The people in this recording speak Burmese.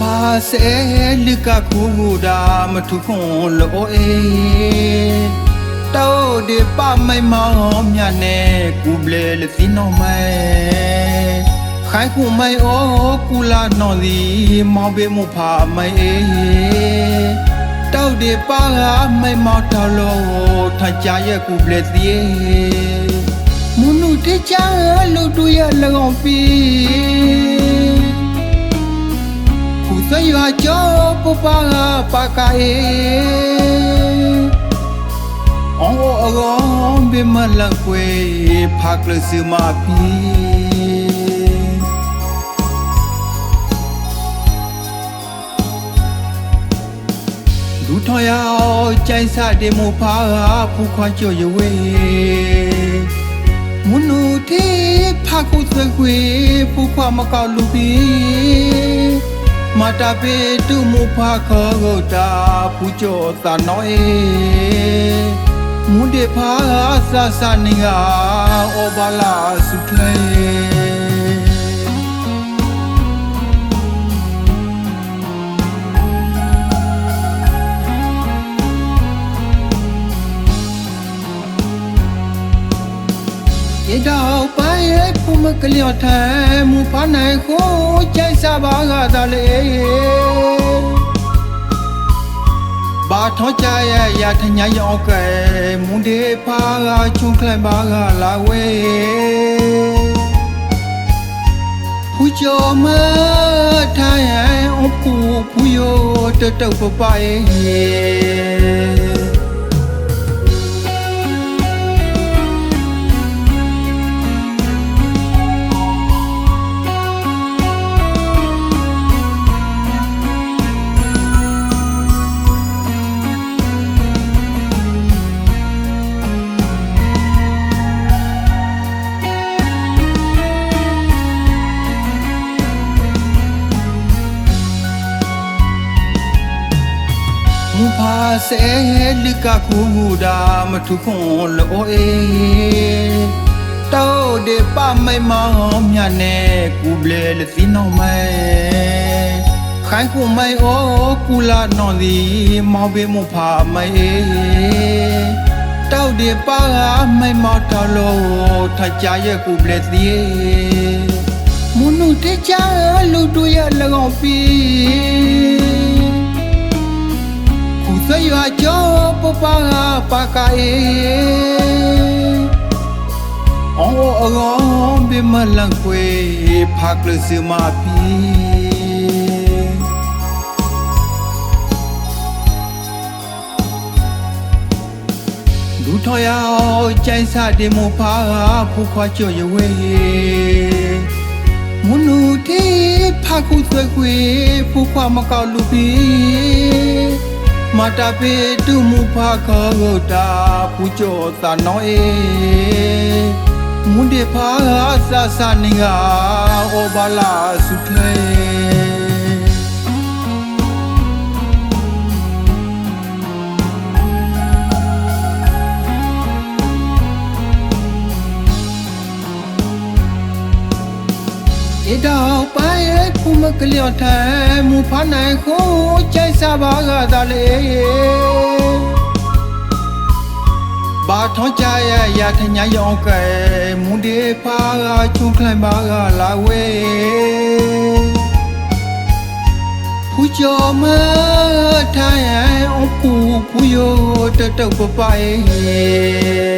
ဖာဆဲလကခုဒါမထုခွန်လောအေတောဒီပမိုင်မောင်မြနဲ့ကူဘလေလစီနောမဲခိုင်ခုမိုင်အိုကူလာနော်ဒီမောင်ဘေမဖာမိုင်အေတောဒီပါမိုင်မောင်တော်လို့ထကြရဲ့ကူဘလေစီမုန်နုတကြလူတူရလောင်ပီ ခုစရွာကြောပပပါကအေအော်အကောင်ဘမလကွေဖာကလစမပီလူထော်ရောက်ကြိုင်စတဲ့မဖာဖူခွာကြောရွေမနုတိဖာကုသခွေဖူခွာမကောက်လူပီ မတာပေတုမူဖာခောဂုတာပူကျော်တာနောအေမွန်တေဖာဆာဆာနေငါဩဘာလာစုကလေရေတော့ပိုင်ရဲ့ဖု မကလျော့ထဲမူဖာနိုင်ကိုကြိုက်စားပါကသာလေဘာထောကြရဲ့ရထညာရောကဲမွန်ဒီဖာကချုံခလိုက်ပါကလာဝဲဖူကျော်မထိုင်အပူဖူယောတတုတ်ပပိုင် မူဖာဆဲလကခုဒါမထုခွန်လောအေတောဒီပမိုင်မောင်မြနဲ့ကူဘလေလစီနောမဲခိုင်ခုမိုင်အိုကူလာနော်ဒီမောင်ဘေမူဖာမိုင်အေတောဒီပါမိုင်မောင်တော်လို့ထကြရဲ့ကူဘလေစီမုန်နုတကြလူတူရလောင်ပီ ကြောပပပါကအေအော်အကောင်ဘမလန်ကွေဖာကလစမပီလူထော်ရောက်ကြိုင် စားတယ်မဖာဖူခွာကြောရွေမနုတိဖာခု ဆွေခွေဖူခွာမကောက်လူပီမတာပေတုမူဖာခောဂုတာပူကျော်တာနောအေမွန်ဒီဖာဆာဆာနေငါဩဘာလာစုခဲဧတောပိုင်ခုမကလျော့ထဲမူဖာနိုင်ကိုကြိုက်စားပါကသာလေဘာထောကြရဲ့ရထညာရောကဲမူဒီဖာကချုံခလိုက်ပါကလာဝဲဖူကျော်မထိုင်အပူဖူယောတတုတ်ပပိုင်